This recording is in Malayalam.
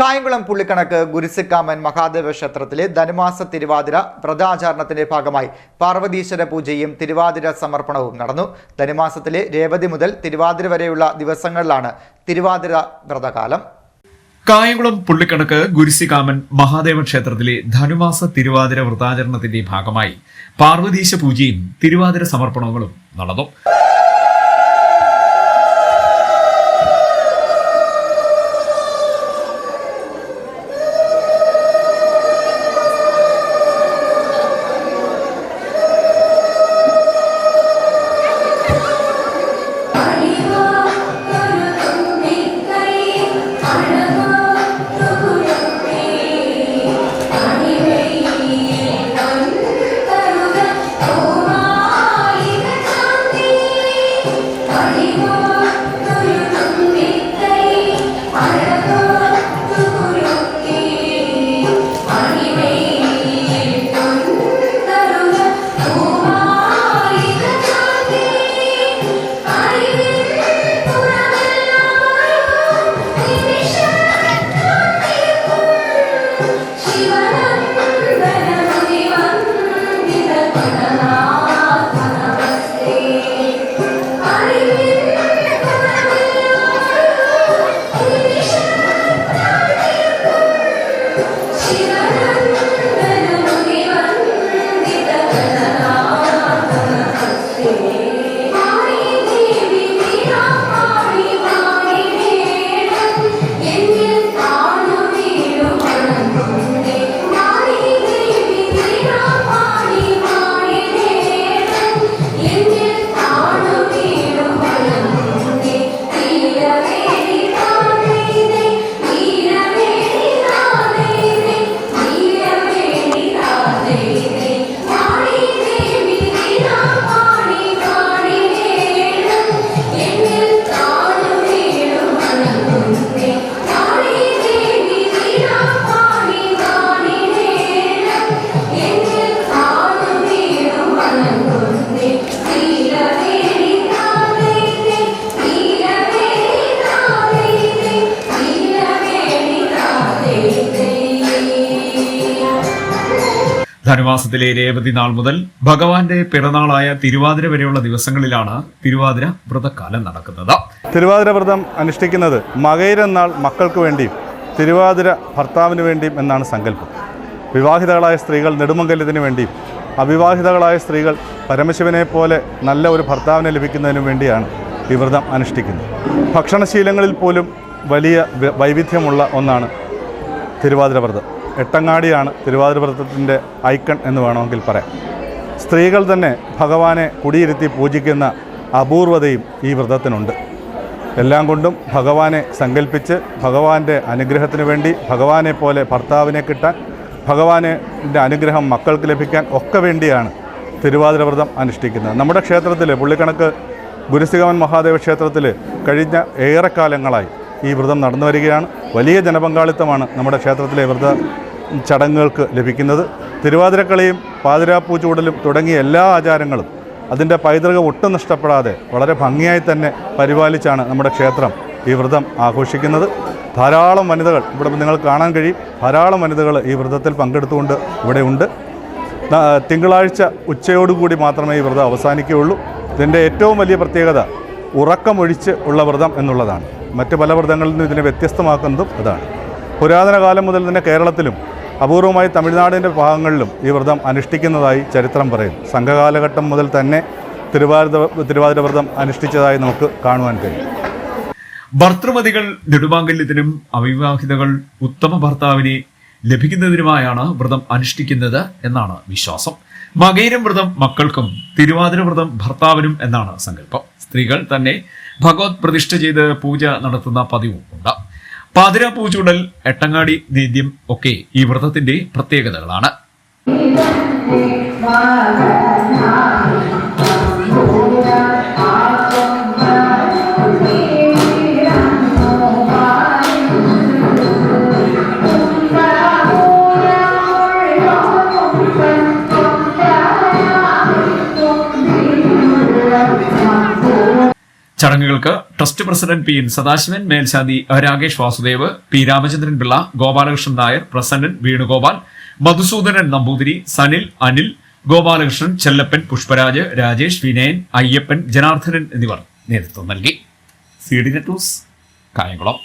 കായംകുളം പുള്ളിക്കണക്ക് ഗുരുസിക്കാമൻ മഹാദേവ ക്ഷേത്രത്തിലെ ധനുമാസ തിരുവാതിര വ്രതാചാരണത്തിന്റെ ഭാഗമായി പാർവതീശ്വര പൂജയും തിരുവാതിര സമർപ്പണവും നടന്നു. ധനുമാസത്തിലെ രേവതി മുതൽ തിരുവാതിര വരെയുള്ള ദിവസങ്ങളിലാണ് തിരുവാതിര വ്രതകാലം. കായംകുളം പുള്ളിക്കണക്ക് ഗുരുസികാമൻ മഹാദേവ ക്ഷേത്രത്തിലെ ധനുമാസ തിരുവാതിര വ്രതാചരണത്തിന്റെ ഭാഗമായി പാർവതീശ പൂജയും തിരുവാതിര സമർപ്പണങ്ങളും നടന്നു. ധനുമാസത്തിലെ രേവതി നാൾ മുതൽ ഭഗവാന്റെ പിറന്നാളായ തിരുവാതിര വരെയുള്ള ദിവസങ്ങളിലാണ് തിരുവാതിര വ്രതക്കാലം നടക്കുന്നത്. തിരുവാതിര വ്രതം അനുഷ്ഠിക്കുന്നത് മകയിരനാൾ മക്കൾക്ക് വേണ്ടിയും തിരുവാതിര ഭർത്താവിന് വേണ്ടിയും എന്നാണ് സങ്കല്പം. വിവാഹിതകളായ സ്ത്രീകൾ നെടുമംഗല്യത്തിന് വേണ്ടിയും അവിവാഹിതകളായ സ്ത്രീകൾ പരമശിവനെ പോലെ നല്ല ഒരു ഭർത്താവിനെ ലഭിക്കുന്നതിനും വേണ്ടിയാണ് ഈ വ്രതം അനുഷ്ഠിക്കുന്നത്. ഭക്ഷണശീലങ്ങളിൽ പോലും വലിയ വൈവിധ്യമുള്ള ഒന്നാണ് തിരുവാതിര വ്രതം. എട്ടങ്ങാടിയാണ് തിരുവാതിര വ്രതത്തിന്റെ ഐക്കൺ എന്ന് വേണമെങ്കിൽ പറയാം. സ്ത്രീകൾ തന്നെ ഭഗവാനെ കുടിയിരുത്തി പൂജിക്കുന്ന അപൂർവതയും ഈ വ്രതത്തിനുണ്ട്. എല്ലാം കൊണ്ടും ഭഗവാനെ സങ്കല്പിച്ച് ഭഗവാന്റെ അനുഗ്രഹത്തിന് വേണ്ടി ഭഗവാനെ പോലെ ഭർത്താവിനെ കിട്ടാൻ ഭഗവാനെ അനുഗ്രഹം മക്കൾക്ക് ലഭിക്കാൻ ഒക്കെ വേണ്ടിയാണ് തിരുവാതിര വ്രതം അനുഷ്ഠിക്കുന്നത്. നമ്മുടെ ക്ഷേത്രത്തിൽ പുള്ളിക്കണക്ക് ഗുരുസികവൻ മഹാദേവ ക്ഷേത്രത്തിൽ കഴിഞ്ഞ ഏറെക്കാലങ്ങളായി ഈ വ്രതം നടന്നു വരികയാണ്. വലിയ ജനപങ്കാളിത്തമാണ് നമ്മുടെ ക്ഷേത്രത്തിലെ വ്രത ചടങ്ങുകൾക്ക് ലഭിക്കുന്നത്. തിരുവാതിരക്കളിയും പാതിരാപ്പൂ ചൂടലും തുടങ്ങിയ എല്ലാ ആചാരങ്ങളും അതിന്റെ പൈതൃകം ഒട്ടും നഷ്ടപ്പെടാതെ വളരെ ഭംഗിയായി തന്നെ പരിപാലിച്ചാണ് നമ്മുടെ ക്ഷേത്രം ഈ വ്രതം ആഘോഷിക്കുന്നത്. ധാരാളം വനിതകൾ ഇവിടെ നിങ്ങൾ കാണാൻ കഴിയും. ധാരാളം വനിതകൾ ഈ വ്രതത്തിൽ പങ്കെടുത്തുകൊണ്ട് ഇവിടെ ഉണ്ട്. തിങ്കളാഴ്ച ഉച്ചയോടുകൂടി മാത്രമേ ഈ വ്രതം അവസാനിക്കുകയുള്ളൂ. ഇതിന്റെ ഏറ്റവും വലിയ പ്രത്യേകത ഉറക്കമൊഴിച്ച് ഉള്ള വ്രതം എന്നുള്ളതാണ്. മറ്റ് പല വ്രതങ്ങളിൽ നിന്നും ഇതിനെ വ്യത്യസ്തമാക്കുന്നതും അതാണ്. പുരാതന കാലം മുതൽ തന്നെ കേരളത്തിലും അപൂർവമായി തമിഴ്നാടിന്റെ ഭാഗങ്ങളിലും ഈ വ്രതം അനുഷ്ഠിക്കുന്നതായി ചരിത്രം പറയും. സംഘകാലഘട്ടം മുതൽ തന്നെ തിരുവാതിര തിരുവാതിര വ്രതം അനുഷ്ഠിച്ചതായി നമുക്ക് കാണുവാൻ കഴിയും. ഭർത്തൃമതികൾ നെടുമാങ്കല്യത്തിനും അവിവാഹിതകൾ ഉത്തമ ഭർത്താവിനെ ലഭിക്കുന്നതിനുമായാണ് വ്രതം അനുഷ്ഠിക്കുന്നത് എന്നാണ് വിശ്വാസം. മകേരം വ്രതം മക്കൾക്കും തിരുവാതിര വ്രതം ഭർത്താവിനും എന്നാണ് സങ്കല്പം. സ്ത്രീകൾ തന്നെ ഭഗവത് പ്രതിഷ്ഠ ചെയ്ത് പൂജ നടത്തുന്ന പതിവും ഉണ്ട്. പാതിര പൂച്ചൂടൽ എട്ടങ്ങാടി നേദ്യം ഒക്കെ ഈ വ്രതത്തിന്റെ പ്രത്യേകതകളാണ്. ചടങ്ങുകൾക്ക് trust president P N Sadasivan മേൽശാന്തി രാകേഷ് വാസുദേവ് പി രാമചന്ദ്രൻ പിള്ള ഗോപാലകൃഷ്ണൻ നായർ പ്രസന്നൻ വേണുഗോപാൽ മധുസൂദനൻ നമ്പൂതിരി സനിൽ അനിൽ ഗോപാലകൃഷ്ണൻ ചെല്ലപ്പൻ പുഷ്പരാജ് രാജേഷ് വിനയൻ അയ്യപ്പൻ ജനാർദ്ദനൻ എന്നിവർ നേതൃത്വം നൽകി. C D net news Kayamkulam.